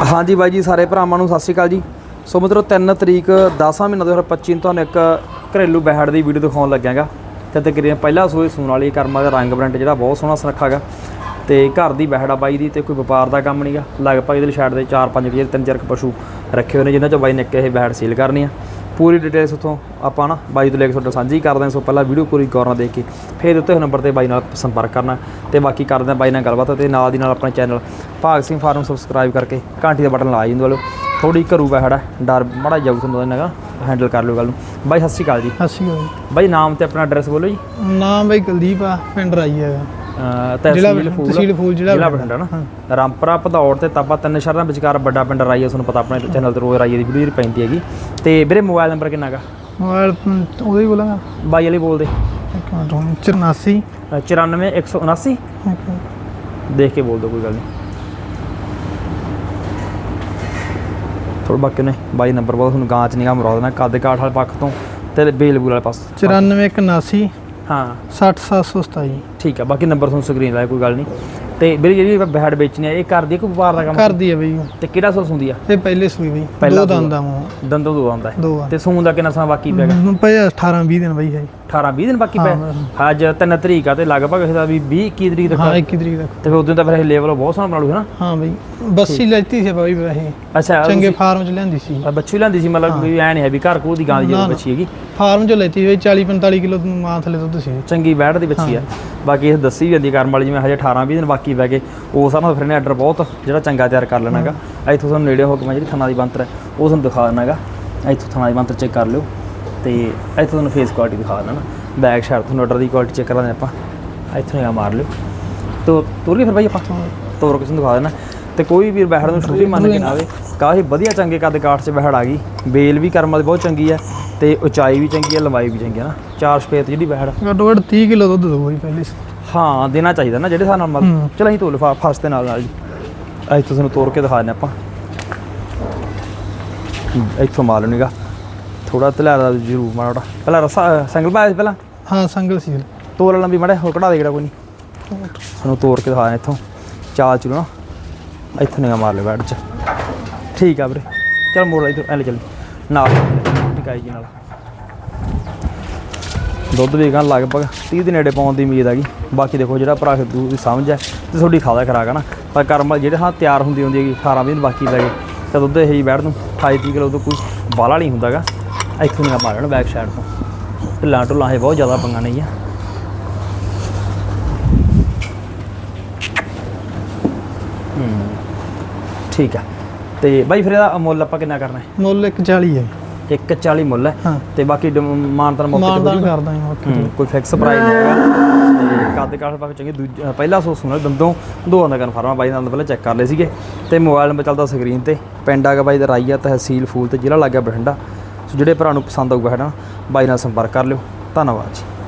ਹਾਂਜੀ ਬਾਈ ਜੀ, ਸਾਰੇ ਭਰਾਵਾਂ ਨੂੰ ਸਤਿ ਸ਼੍ਰੀ ਅਕਾਲ ਜੀ। ਸੋ ਮਿੱਤਰੋ 3 ਤਰੀਕ 10ਵਾਂ ਮਹੀਨਾ 2025 ਨੂੰ ਤੁਹਾਨੂੰ ਇੱਕ ਘਰੇਲੂ ਬੈਹੜ ਦੀ ਵੀਡੀਓ ਦਿਖਾਉਣ ਲੱਗਿਆਗਾ। ਤੇ ਤਕਰੀਬਨ ਪਹਿਲਾ ਸੂਏ ਸੂਣ ਵਾਲੀ ਕਰਮਾ ਦਾ ਰੰਗ ਬ੍ਰਾਂਡ ਜਿਹੜਾ, ਬਹੁਤ ਸੋਹਣਾ ਸੁਨੱਖਾਗਾ ਤੇ ਘਰ ਦੀ ਬੈਹੜਾ ਬਾਈ ਦੀ ਤੇ ਕੋਈ ਵਪਾਰ ਦਾ ਕੰਮ ਨਹੀਂਗਾ ਲਗਭਗ ਇਹਦੇ ਛੱਡ ਦੇ 4-5 ਜਿਹੜੇ ਤਿੰਨ ਚਾਰ ਕੁ ਪਸ਼ੂ ਰੱਖੇ ਹੋਏ ਨੇ, ਜਿਨ੍ਹਾਂ ਚੋਂ ਬਾਈ ਨੇ ਇੱਕ ਇਹ ਬੈਹੜ ਸੀਲ ਕਰਨੀ ਆ। ਪੂਰੀ ਡਿਟੇਲਸ ਉਥੋਂ ਆਪਾਂ ਨਾ ਬਾਈ ਤੋਂ ਲੈ ਕੇ ਤੁਹਾਡੇ ਨਾਲ ਸਾਂਝੀ ਕਰਦੇ ਹਾਂ। ਸੋ ਪਹਿਲਾਂ ਵੀਡੀਓ ਪੂਰੀ ਗੌਰ ਨਾਲ ਦੇਖ ਕੇ ਫਿਰ ਉੱਤੇ ਨੰਬਰ ਤੇ ਬਾਈ ਨਾਲ ਸੰਪਰਕ ਕਰਨਾ ਤੇ ਬਾਕੀ ਕਰਦੇ ਹਾਂ ਬਾਈ ਨਾਲ ਗੱਲਬਾਤ ਤੇ ਨਾਲ ਦੀ ਨਾਲ ਆਪਣਾ ਚੈਨਲ ਭਾਗ ਸਿੰਘ ਫਾਰਮ ਸਬਸਕ੍ਰਾਈਬ ਕਰਕੇ ਘੰਟੀ ਦਾ ਬਟਨ ਲਾ ਜਿੰਦ ਵਾਲੋ। ਥੋੜੀ ਘਰੂ ਬੈਠਾ ਡਰ ਬੜਾ ਜਾਊ ਤੁਹਾਨੂੰ ਨਗਾ ਹੈਂਡਲ ਕਰ ਲਿਓ ਗੱਲ ਨੂੰ। ਬਾਈ ਸਤਿ ਸ਼੍ਰੀ ਅਕਾਲ ਜੀ। ਸਤਿ ਸ਼੍ਰੀ ਅਕਾਲ ਬਾਈ ਨਾਮ ਤੇ ਆਪਣਾ ਐਡਰੈਸ ਬੋਲੋ ਜੀ। ਨਾਮ ਬਈ ਕੁਲਦੀਪ ਆ ਪਿੰਡ ਰਾਈ ਹੈਗਾ। ਤਹਿਸੀਲ ਫੂਲ ਤਹਿਸੀਲ ਫੂਲ ਜ਼ਿਲ੍ਹਾ ਬਠਿੰਡਾ ਨਾ। ਰਾਮਪੁਰਾ ਭਦੌੜ ਤੇ ਤਾਪਾ ਤਿੰਨ ਸ਼ਹਿਰਾਂ ਵਿਚਕਾਰ ਵੱਡਾ ਪਿੰਡ ਰਾਈ ਹੈ ਤੁਹਾਨੂੰ ਪਤਾ ਆਪਣੇ ਚੈਨਲ ਤੇ ਰੋਜ਼ ਰਾਈ ਦੀ ਵੀਡੀਓ ਪੈਂਦੀ ਹੈਗੀ। ਤੇ ਵੀਰੇ ਮੋਬਾਈਲ ਨੰਬਰ ਕਿੰਨਾ ਗਾ ਮੋਬਾਈਲ ਉਹਦੇ ਹੀ ਬੋਲਾਂਗਾ। ਬਾਈ ਵਾਲੀ ਬੋਲਦੇ। ਇੱਕ ਮਿੰਟ ਹੁਣ 84 ਅਹ 94 179 ਇੱਕ ਦੇਖ ਕੇ ਬੋਲ ਦੋ ਕੋਈ ਗੱਲ ਨਹੀਂ। ਥੋੜਾ ਬਾਕੀ ਨੇ ਬਾਈ ਨੰਬਰ ਬਹੁਤ ਤੁਹਾਨੂੰ ਗਾਂ ਚ ਨਿਗਾਹ ਮਰਾ ਦੇਣਾ। ਕੱਦ ਕਾਠ ਵਾਲੇ ਪੱਖ ਤੋਂ ਤੇ ਬੇਲਬੂਲ ਵਾਲੇ ਪਾਸ 94 81 ਹਾਂ। 60727 ਠੀਕ ਆ ਬਾਕੀ ਨੰਬਰ ਤੁਹਾਨੂੰ ਸਕਰੀਨ ਲਾਇਆ ਕੋਈ ਗੱਲ ਨਹੀਂ। ਤੇ ਵੀਰੇ ਜਿਹੜੀ ਬੈਡ ਵੇਚਣੀ ਆ ਇਹ ਕਰਦੀ ਆ ਕੋਈ ਵਪਾਰ ਦਾ ਕੰਮ? ਕਰਦੀ ਹੈ ਬਈ। ਉਹ। ਤੇ ਕਿਹੜਾ ਸੋਸ ਹੁੰਦੀ ਆ? ਇਹ ਪਹਿਲੇ ਸੂਈ ਬਈ। ਪਹਿਲਾ ਦੋ। ਦੰਦ ਆ ਮੂੰਹ। ਦੰਦੋਂ ਦੋ ਆਉਂਦਾ ਹੈ ਦੋ ਆ। ਤੇ ਸੂਣ ਦਾ ਕਿੰਨਾ ਸਮਾਂ ਬਾਕੀ ਪਿਆ ਗਾ? ਹੁਣ ਪਏ 18 20 ਦਿਨ ਬਈ ਹੈ 18 20 ਦਿਨ ਬਾਕੀ ਪਿਆ ਅੱਜ 3 ਤਰੀਕ ਆ ਤੇ ਲਗਭਗ ਇਹਦਾ ਵੀ 20 21 ਤਰੀਕ ਤੱਕ ਹਾਂ 21 ਤਰੀਕ ਤੱਕ। ਤੇ ਫਿਰ ਉਦੋਂ ਤਾਂ ਫਿਰ ਇਹ ਲੈਵਲ ਬਹੁਤ ਸੋਹਣਾ ਬਣਾ ਲੂ ਹੈ ਨਾ। ਹਾਂ ਬਈ ਬੱਸੀ ਲੈਤੀ ਸੀ ਬਈ ਵੈਸੇ। ਅੱਛਾ ਚੰਗੇ ਫਾਰਮ ਚ ਲੈਂਦੀ ਸੀ। ਬੱਚੀ ਲੈਂਦੀ ਸੀ ਮਤਲਬ ਵੀ ਐ ਨਹੀਂ ਹੈ ਵੀ ਘਰ ਕੋਲ ਦੀ ਗਾਂ ਦੀ ਨਾ। ਬੱਚੀ ਹੈਗੀ। ਫਾਰਮ ਚ ਲੈਤੀ ਸੀ 40 45 ਕਿਲੋ ਮਾਂ ਥਲੇ ਦੁੱਧ ਸੀ। ਚੰਗੀ ਬੈਠ ਦੀ ਬੱਚੀ ਆ। ਬਾਕੀ ਇਹ ਦੱਸੀ ਵੀ ਜਾਂਦੀ ਕਰਮ ਵਾਲੀ ਜਿਵੇਂ ਹਜੇ 18 20 ਦਿਨ ਬਾਕੀ ਬੈ ਗਏ। ਉਸ ਨਾਲ ਫਿਰ ਨੇ ਆਰਡਰ ਬਹੁਤ ਜਿਹੜਾ ਚੰਗਾ ਤਿਆਰ ਕਰ ਲੈਣਾਗਾ। ਇੱਥੋਂ ਤੁਹਾਨੂੰ ਨੇੜੇ ਹੋ ਕੇ ਮੈਂ ਜਿਹੜੀ ਥਣਾ ਦੀ ਬੰਤਰ ਹੈ ਉਹ ਤੁਹਾਨੂੰ ਦਿਖਾ ਦੇਣਾਗਾ ਇੱਥੋਂ ਥਣਾ ਦੀ ਬੰਤਰ ਚੈੱਕ ਕਰ ਲਿਓ। ਤੇ ਇੱਥੋਂ ਤੁਹਾਨੂੰ ਫੇਸ ਕੁਆਲਿਟੀ ਦਿਖਾ ਦੇਣਾ ਬੈਕ ਸ਼ਾਟ ਤੁਹਾਨੂੰ ਆਰਡਰ ਦੀ ਕੁਆਲਿਟੀ ਚੈੱਕ ਕਰਾਂਗੇ ਆਪਾਂ। ਇੱਥੋਂ ਨਿਗਾਹ ਮਾਰ ਲਿਓ। ਤੋ ਤੋਰ ਲਈ ਫਿਰ ਬਾਈ ਆਪਾਂ। ਤੋਰ ਕੇ ਤੁਹਾਨੂੰ ਦਿਖਾ ਦੇਣਾ। ਤੇ ਕੋਈ ਵੀ ਬਹਿੜ ਨੂੰ ਛੋਟੀ ਮੰਨ ਕੇ ਨਾ ਆਵੇ। ਕਾਫੀ ਵਧੀਆ ਚੰਗੇ ਕੱਦ ਕਾਠ 'ਚ ਬਹਿੜ ਆ ਗਈ। ਬੇਲ ਵੀ ਕਰਮ ਵਾਲੀ ਬਹੁਤ ਚੰਗੀ ਹੈ ਤੇ ਉਚਾਈ ਵੀ ਚੰਗੀ ਹੈ ਲੰਬਾਈ ਵੀ ਚੰਗੀ ਹੈ ਨਾ। ਚਾਰ ਸਪੇਤ ਜਿਹੜੀ ਬਹਿੜ। ਘੱਟੋ ਘੱਟ 30 ਕਿਲੋ ਦੁੱਧ ਦੋ ਬਈ ਪਹਿਲੇ। ਹਾਂ ਦੇਣਾ ਚਾਹੀਦਾ ਨਾ ਜਿਹੜੇ ਹਿਸਾਬ ਨਾਲ। ਚਲ ਅਸੀਂ ਤੋਲ ਫਾ ਫਸਟ ਦੇ ਨਾਲ ਨਾਲ ਜੀ। ਅੱਜ ਤੁਹਾਨੂੰ ਤੋੜ ਕੇ ਦਿਖਾ ਦਿੰਦੇ ਆਪਾਂ। ਇੱਥੋਂ ਮਾਰ ਲੈਣੀਗਾ ਥੋੜਾ ਤਲਾਰ ਦਾ ਜ਼ਰੂਰ ਮਾੜਾ ਪਹਿਲਾਂ ਰਸਾ ਸਿੰਗਲ ਪਾਇਆ ਸੀ ਪਹਿਲਾਂ? ਹਾਂ ਸੰਗਲ ਸੀ। ਤੋੜ ਲੰਬੀ ਮੜਾ ਹੋਰ ਕਢਾ ਦੇ ਕਿਹੜਾ ਕੋਈ ਨਹੀਂ ਤੁਹਾਨੂੰ ਤੋੜ ਕੇ ਦਿਖਾ ਇੱਥੋਂ। ਚਾਲ ਚਲੋ ਨਾ ਇੱਥੋਂ ਨਿਗਾ ਮਾਰ ਲਿਓ ਬੈਡ 'ਚ। ਠੀਕ ਆ ਵੀਰੇ। ਚਲ ਮੋੜ ਇੱਧਰ ਐ ਲੈ ਚੱਲ। ਨਾਲ ਟਿਕਾਈ ਜੀ ਨਾਲ। ਦੁੱਧ ਵੀ ਗਾ ਲਗਭਗ 30 ਦੇ ਨੇੜੇ ਪਾਉਣ ਦੀ ਉਮੀਦ ਹੈਗੀ। ਬਾਕੀ ਦੇਖੋ ਜਿਹੜਾ ਭਰਾ ਖਿੱਦੂ ਦੀ ਸਮਝ ਹੈ ਤੇ ਤੁਹਾਡੀ ਖਾਦਾ ਖਰਾਕ ਹੈ ਨਾ। ਪਰ ਕਰਮ ਜਿਹੜੇ ਹਾਂ ਤਿਆਰ ਹੁੰਦੀ ਹੁੰਦੀ ਹੈਗੀ 18 20 ਦਿਨ ਬਾਕੀ ਗਏ। ਤਾਂ ਦੁੱਧ ਇਹ ਬੈਠ ਨੂੰ 28 30 ਕਿਲੋ ਤੋਂ ਕੋਈ ਬਾਲਾ ਨਹੀਂ ਹੁੰਦਾਗਾ ਇੱਥੋਂ ਨਿਗਾ ਮਾਰ ਲੈਣਾ ਬੈਕ ਸਾਈਡ ਤੋਂ ਢਿੱਲਾਂ ਢੁੱਲਾਂ ਇਹ ਬਹੁਤ ਜ਼ਿਆਦਾ ਪੰਗਾ ਨਹੀਂ ਆ ਹੂੰ ਠੀਕ ਆ। ਤੇ ਬਾਈ ਫਿਰ ਇਹਦਾ ਮੁੱਲ ਆਪਾਂ ਕਿੰਨਾ ਕਰਨਾ ਹੈ? ਮੁੱਲ 140 ਹੈ। 140 ਮੁੱਲ ਹੈ। ਤੇ ਬਾਕੀ ਮਾਨਤਨ ਮੌਕੇ ਤੇ ਜਾਊਗਾ। ਕਰਦਾ ਹਾਂ ਓਕੇ ਹੂੰ, ਕੋਈ ਫਿਕਸ ਪ੍ਰਾਈਸ ਨਹੀਂ ਹੈਗਾ। ਤੇ ਕੱਦ ਕਾਠ ਚੰਗੇ ਦੂਜਾ ਪਹਿਲਾ ਸੋ ਸੁਣਲ ਦੰਦੋਂ ਦੋਵਾਂ ਦਾ ਕਨਫਰਮ ਬਾਈ ਨਾਲ ਪਹਿਲਾਂ ਚੈੱਕ ਕਰ ਲਏ ਸੀਗੇ। ਤੇ ਮੋਬਾਈਲ ਨੰਬਰ ਚੱਲਦਾ ਸਕਰੀਨ ਤੇ। ਪਿੰਡ ਆਗਾ ਬਾਈ ਦਾ ਰਾਈਆ ਤਹਿਸੀਲ ਫੂਲ ਤੇ ਜ਼ਿਲ੍ਹਾ ਲੱਗਿਆ ਬਠਿੰਡਾ। ਸੋ ਜਿਹੜੇ ਭਰਾ ਨੂੰ ਪਸੰਦ ਆਊਗਾ ਹੈ ਨਾ, ਬਾਈ ਨਾਲ ਸੰਪਰਕ ਕਰ ਲਿਓ। ਧੰਨਵਾਦ ਜੀ।